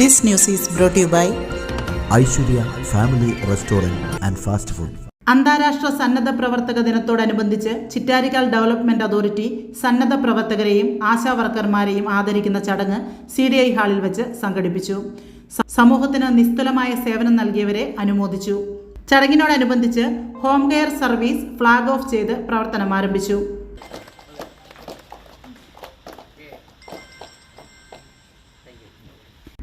This news is brought you by by Aishwarya family restaurant and fast food. അന്താരാഷ്ട്ര സന്നദ്ധ പ്രവർത്തക ദിനത്തോടനുബന്ധിച്ച് Chittarikkal development authority സന്നദ്ധ പ്രവർത്തകരെയും ആശാവർക്കർമാരെയും ആദരിക്കുന്ന ചടങ്ങ് സി ഡി ഐ ഹാളിൽ വെച്ച് സംഘടിപ്പിച്ചു. സമൂഹത്തിന് നിസ്തുലമായ സേവനം നൽകിയവരെ അനുമോദിച്ചു. ചടങ്ങിനോടനുബന്ധിച്ച് home care service flag off ചെയ്ത് പ്രവർത്തനം ആരംഭിച്ചു.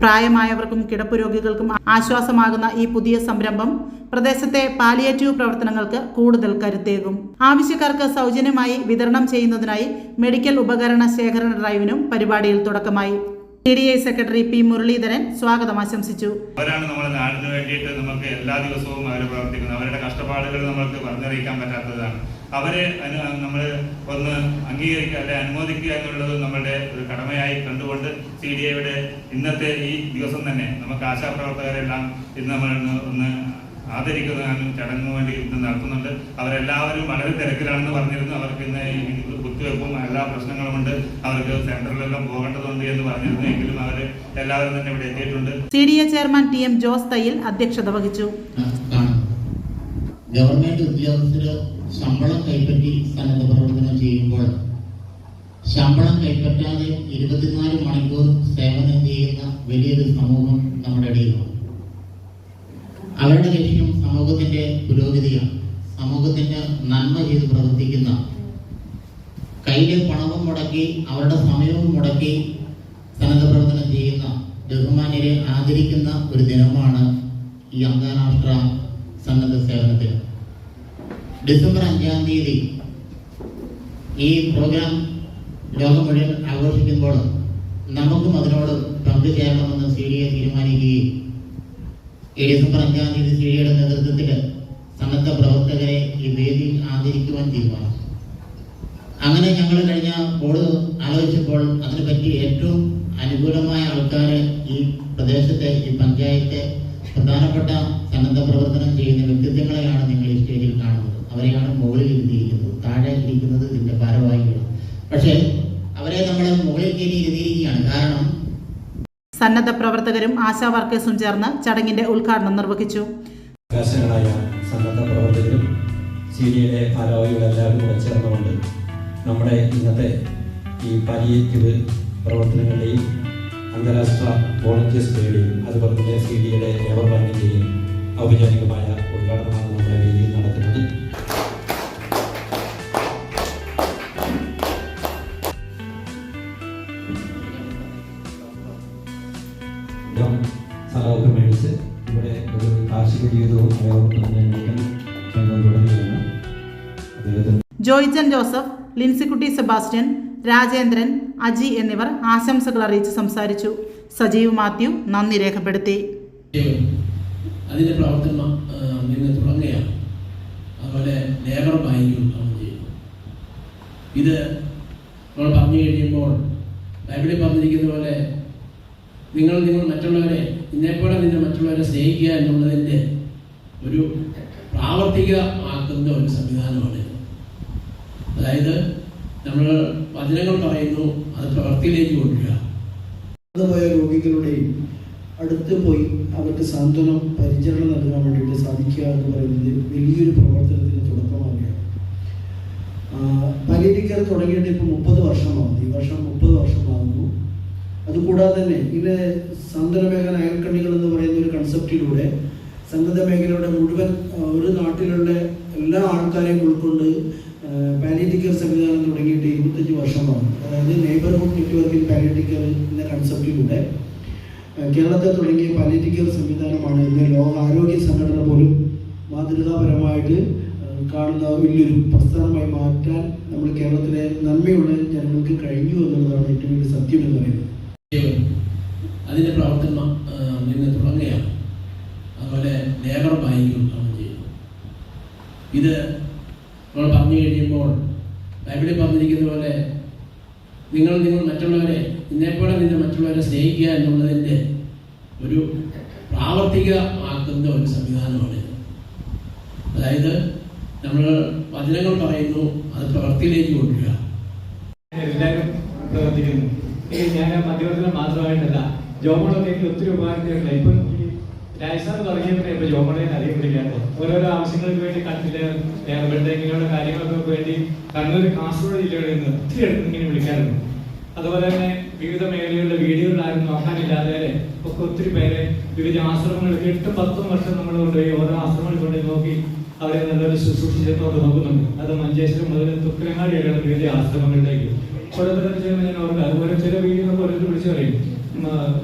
പ്രായമായവർക്കും കിടപ്പ് രോഗികൾക്കും ആശ്വാസമാകുന്ന ഈ പുതിയ സംരംഭം പ്രദേശത്തെ പാലിയേറ്റീവ് പ്രവർത്തനങ്ങൾക്ക് കൂടുതൽ കരുത്തേകും. ആവശ്യക്കാർക്ക് സൗജന്യമായി വിതരണം ചെയ്യുന്നതിനായി മെഡിക്കൽ ഉപകരണ ശേഖരണ ഡ്രൈവിനും പരിപാടിയിൽ തുടക്കമായി. T D I secretary P Muraleedharan സ്വാഗതം ആശംസിച്ചു. അവരാണ് നമ്മുടെ നാടിന് വേണ്ടിയിട്ട് നമുക്ക് എല്ലാ ദിവസവും അവർ പ്രവർത്തിക്കുന്നത്. അവരുടെ കഷ്ടപ്പാടുകൾ നമ്മൾക്ക് പറഞ്ഞറിയിക്കാൻ പറ്റാത്തതാണ്. അവരെ നമ്മൾ ഒന്ന് അംഗീകരിക്കുക അല്ലെ അനുമോദിക്കുക എന്നുള്ളത് നമ്മളുടെ ഒരു കടമയായി കണ്ടുകൊണ്ട് സി ഡി ഐയുടെ ഇന്നത്തെ ഈ ദിവസം തന്നെ നമുക്ക് ആശാപ്രവർത്തകരെല്ലാം ഇന്ന് നമ്മൾ ഒന്ന് ആദരിക്കുന്നതിനും ചടങ്ങിന് വേണ്ടി ഇന്ന് നടത്തുന്നുണ്ട് അവരെല്ലാവരും വളരെ തിരക്കിലാണെന്ന് പറഞ്ഞിരുന്നു. അവർക്ക് ഇന്ന് ഈ കുത്തിവെപ്പും എല്ലാ പ്രശ്നങ്ങളുമുണ്ട് അവർക്ക് സെന്ററിലെല്ലാം പോകേണ്ടതുണ്ട് എന്ന് പറഞ്ഞിരുന്നു. എങ്കിലും അവർ എല്ലാവരും തന്നെ ഇവിടെ എത്തിയിട്ടുണ്ട്. C D A chairman T M Jose Thayyil അധ്യക്ഷത വഹിച്ചു. ഗവൺമെന്റ് ഉദ്യോഗസ്ഥര് ശമ്പളം കൈപ്പറ്റി സന്നദ്ധ പ്രവർത്തനം ചെയ്യുമ്പോൾ ശമ്പളം കൈപ്പറ്റാതെ ഇരുപത്തിനാല് മണിക്കൂർ സേവനം ചെയ്യുന്ന വലിയൊരു സമൂഹം നമ്മുടെ ഇടയിലുണ്ട്. പ്രവർത്തിക്കുന്ന കയ്യിലെ പണവും മുടക്കി അവരുടെ സമയവും മുടക്കി സന്നദ്ധ പ്രവർത്തനം ചെയ്യുന്ന ബഹുമാന്യരെ ആദരിക്കുന്ന ഒരു ദിനമാണ് ഈ അന്താരാഷ്ട്ര സന്നദ്ധ സേവനത്തിന് ഡിസംബർ അഞ്ചാം തീയതി ഈ പ്രോഗ്രാം ലോകം മുഴുവൻ ആഘോഷിക്കുമ്പോൾ നമുക്കും അതിനോട് പങ്കുചേരണമെന്ന് സി ഡി എ തീരുമാനിക്കുകയും ഈ ഡിസംബർ അഞ്ചാം തീയതി സി ഡിയുടെ നേതൃത്വത്തിൽ സന്നദ്ധ പ്രവർത്തകരെ ഈ വേദിയിൽ ആദരിക്കുവാൻ തീരുമാനം. അങ്ങനെ ഞങ്ങൾ കഴിഞ്ഞ ബോർഡ് ആലോചിച്ചപ്പോൾ അതിനെപ്പറ്റി ഏറ്റവും അനുകൂലമായ ആൾക്കാർ ഈ പ്രദേശത്തെ ഈ പഞ്ചായത്തെ പ്രധാനപ്പെട്ട സന്നദ്ധ പ്രവർത്തനം ചെയ്യുന്ന വ്യക്തിത്വങ്ങളെയാണ് നിങ്ങൾ ഈ സ്റ്റേജിൽ കാണുന്നത്. അവരെയാണ് മുകളിൽ ഇരുത്തിയിരിക്കുന്നത് താഴെ ഇരിക്കുന്നത് ഇതിന്റെ ഭാരവാഹികൾ പക്ഷേ അവരെ നമ്മൾ മുകളിൽ കയറി ഇരുത്തിയിരിക്കുകയാണ് കാരണം സന്നദ്ധ പ്രവർത്തകരും ആശാ വർക്കേഴ്സും ചേർന്ന് ചടങ്ങിന്റെ ഉദ്ഘാടനം നിർവഹിച്ചു. അവകാശങ്ങളായ സന്നദ്ധ പ്രവർത്തകരും സി ഡി എയുടെ ഭാരവാഹികളെല്ലാവരും കൂടെ ചേർന്നുകൊണ്ട് നമ്മുടെ ഇന്നത്തെ ഈ പാലിയേറ്റീവ് പ്രവർത്തനങ്ങളുടെയും അന്താരാഷ്ട്ര വോളണ്ടിയേഴ്സ് ഡേയുടെയും അതുപോലെ തന്നെ സി ഡി എയുടെ ലേബർ ബാങ്കിന്റെയും ഔപചാരികമായ ഉദ്ഘാടനമാണ് നമ്മുടെ വേദിയിൽ നടത്തുന്നത് ഇടം മേടിച്ച് ഇവിടെ ഒരു കാർഷിക ജീവിതവും നയിക്കാൻ ചെയ്യുന്നത് അദ്ദേഹത്തിന് ജോയ്ജൻ ജോസഫ് ലിൻസിക്കുട്ടി സെബാസ്റ്റ്യൻ രാജേന്ദ്രൻ അജി എന്നിവർ ആശംസകൾ അറിയിച്ച് സംസാരിച്ചു. സജീവ് മാത്യു നന്ദി രേഖപ്പെടുത്തി. അതിന്റെ പ്രവർത്തനം നിന്ന് തുടങ്ങുകയാണ്. അതുപോലെ ലേബർ ബാങ്കും നമ്മൾ ചെയ്യുന്നു. ഇത് നമ്മൾ പറഞ്ഞു കഴിയുമ്പോൾ ബൈബിളിൽ പറഞ്ഞിരിക്കുന്ന പോലെ നിങ്ങൾ നിങ്ങൾ മറ്റുള്ളവരെ നിന്നെപ്പോലെ നിന്നെ മറ്റുള്ളവരെ സ്നേഹിക്കുക എന്നുള്ളതിന്റെ ഒരു പ്രാവർത്തിക പ്രാവർത്തികമാക്കുന്ന ഒരു സംവിധാനമാണ് അതായത് നമ്മൾ വചനങ്ങൾ പറയുന്നു അത് പ്രവൃത്തിയിലേക്ക് കൊണ്ടുവരിക. പോയ രോഗികളുടെയും അടുത്ത് പോയി അവർക്ക് സാന്ത്വനം പരിചരണം നൽകാൻ വേണ്ടിയിട്ട് സാധിക്കുക എന്ന് പറയുന്നത് വലിയൊരു പ്രവർത്തനത്തിന് തുടക്കമാവുകയാണ്. പലിറ്റിക്കൽ തുടങ്ങിയിട്ട് ഇപ്പോൾ മുപ്പത് വർഷമാകുന്നു ഈ വർഷം അതുകൂടാതെ തന്നെ ഇത് സന്തന മേഖല അയൽക്കണ്ണികൾ എന്ന് പറയുന്ന ഒരു കൺസെപ്റ്റിലൂടെ സന്നദ്ധ മേഖലയുടെ മുഴുവൻ ഒരു നാട്ടിലുള്ള എല്ലാ ആൾക്കാരെയും ഉൾക്കൊണ്ട് പാലിയേറ്റീവ് കെയർ സംവിധാനം തുടങ്ങിയിട്ട് ഇരുപത്തഞ്ച് വർഷമാണ് അതായത് നെയ്ബർഹുഡ് നെറ്റ്വർക്കിൽ പാലിയേറ്റീവ് കെയർ എന്ന കൺസെപ്റ്റിലൂടെ കേരളത്തിൽ തുടങ്ങിയ പാലിയേറ്റീവ് കെയർ സംവിധാനമാണ് ഇന്ന് ലോക ആരോഗ്യ സംഘടന പോലും മാതൃകാപരമായിട്ട് കാണുന്ന വലിയൊരു പ്രസ്ഥാനമായി മാറ്റാൻ നമ്മൾ കേരളത്തിലെ നന്മയുള്ള ജനങ്ങൾക്ക് കഴിഞ്ഞു എന്നുള്ളതാണ് ഏറ്റവും വലിയ സത്യം എന്ന് പറയുന്നത് അതിന്റെ പ്രവർത്തനം ആ, നിന്ന് തുടങ്ങുകയാണ് അതുപോലെ ലേബർ ബാങ്കും നമ്മൾ ചെയ്യുന്നു ഇത് നമ്മൾ പറഞ്ഞു കഴിയുമ്പോൾ ബൈബിളിൽ പറഞ്ഞിരിക്കുന്ന പോലെ നിങ്ങൾ നിങ്ങൾ മറ്റുള്ളവരെ നിന്നെപ്പോലെ നിങ്ങൾ മറ്റുള്ളവരെ സ്നേഹിക്കുക എന്നുള്ളതിന്റെ ഒരു പ്രാവർത്തികമാക്കുന്ന ഒരു സംവിധാനമാണിത് അതായത് നമ്മൾ വചനങ്ങൾ പറയുന്നു അത് പ്രവൃത്തിയിലേക്ക് കൊണ്ടുവരിക. എല്ലാവരും പ്രവർത്തിക്കുന്നു. ഞാൻ മധ്യവർത്തനം മാത്രമായിട്ടല്ല ജോബുകളൊക്കെ ഒത്തിരി ഉപകാരത്തിലുണ്ട് ഇപ്പം രാജസ്ഥാൻ തുടങ്ങിയപ്പോൾ ഇപ്പൊ ജോമോളെ അധികം വിളിക്കാറ് ഓരോരോ ആവശ്യങ്ങൾക്ക് വേണ്ടി കണ്ടില്ല ഇവിടുത്തെ ഇങ്ങനെയുള്ള കാര്യങ്ങൾക്ക് വേണ്ടി കണ്ണൂർ കാസർഗോഡ് ജില്ലകളിൽ നിന്ന് ഒത്തിരി അടുത്ത് ഇങ്ങനെ വിളിക്കാറുണ്ട്. അതുപോലെ തന്നെ വിവിധ മേഖലകളിലെ വീഡിയോകൾ ആരും നോക്കാനില്ലാതെ ഒക്കെ ഒത്തിരി പേരെ വിവിധ ആശ്രമങ്ങൾക്ക് എട്ടും പത്തും വർഷം നമ്മൾ കൊണ്ടുപോയി ഓരോ ആശ്രമങ്ങളിൽ കൊണ്ടുപോയി നോക്കി അവരെ നല്ലൊരു ശുശ്രൂഷിച്ചോണ്ട് നോക്കുന്നുണ്ട്. അത് മഞ്ചേശ്വരം മുതൽ തുക്കരങ്ങാടി വരെയുള്ള വിവിധ ആശ്രമങ്ങളിലേക്ക്. ഓരോരുത്തരും ചെയ്യുമ്പോൾ ഞാൻ ഓർക്കുക അതുപോലെ ചില വീഡിയോ ഓരോരുത്തർ വിളിച്ചു പറയും.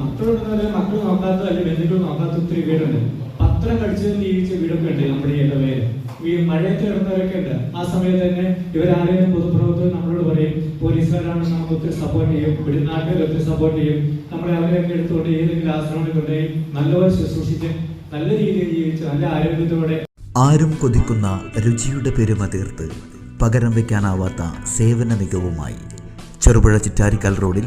മക്കളുണ്ടെന്നല്ല മക്കൾ നോക്കാത്ത അല്ലെങ്കിൽ ബന്ധുക്കൾ നോക്കാത്ത ഒത്തിരി വീടുണ്ട്. പത്രം കടിച്ചു ജീവിച്ച വീടൊക്കെ ഉണ്ട് നമ്മുടെ ഈ പേര് ഈ മഴയത്ത് കിടന്നവരൊക്കെ ഉണ്ട്. ആ സമയത്ത് തന്നെ ഇവരാരെയും പൊതുപ്രവർത്തകർ നമ്മളോട് പറയും പോലീസുകാരാണ് നമുക്ക് ഒത്തിരി സപ്പോർട്ട് ചെയ്യും. ഇവിടെ നാട്ടുകാർ ഒത്തിരി സപ്പോർട്ട് ചെയ്യും. നമ്മളെ അവരെയൊക്കെ എടുത്തുകൊണ്ട് ഏതെങ്കിലും ആശ്രമങ്ങളിൽ കൊണ്ടുപോയി നല്ലപോലെ ശുശ്രൂഷിച്ച് നല്ല രീതിയിൽ ജീവിച്ച് നല്ല ആരോഗ്യത്തോടെ ആരും കൊതിക്കുന്ന രുചിയുടെ പെരുമ തീർത്ത് പകരം വയ്ക്കാനാവാത്ത സേവന മികവുമായി ചെറുപുഴ ചിറ്റാരിക്കൽ റോഡിൽ